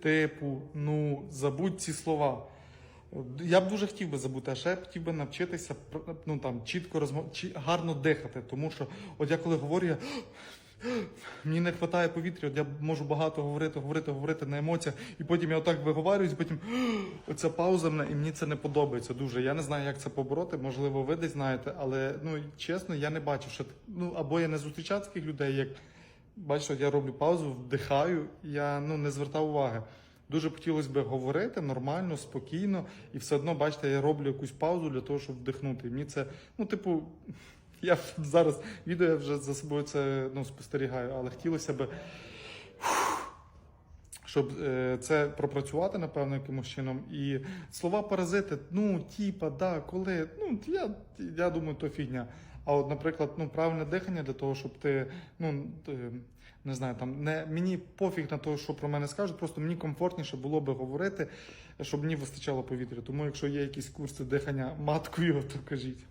типу, ну, забудь ці слова. Я б дуже хотів би забути, а ще я б хотів би навчитися ну, там, чітко розмов... гарно дихати. Тому що, от я коли говорю, я... мені не вистачає повітря, от я можу багато говорити, говорити, говорити на емоціях, і потім я отак виговарююсь, потім оця пауза мене, і мені це не подобається дуже. Я не знаю, як це побороти. Можливо, ви десь знаєте, але ну чесно, я не бачу, що ну або я не зустрічав таких людей, як от я роблю паузу, вдихаю, я ну не звертав уваги. Дуже хотілося б говорити нормально, спокійно, і все одно, бачите, я роблю якусь паузу для того, щоб вдихнути. І мені це, ну, типу, я зараз відео я вже за собою це ну, спостерігаю, але хотілося б, щоб е, це пропрацювати, напевно, якимось чином. І слова паразити, ну, типа, да, коли, ну, я, я думаю, то фігня. А от, наприклад, ну, правильне дихання для того, щоб ти, ну, не знаю, там не мені пофіг на те, що про мене скажуть, просто мені комфортніше було би говорити, щоб мені вистачало повітря. Тому, якщо є якісь курси дихання маткою, то кажіть.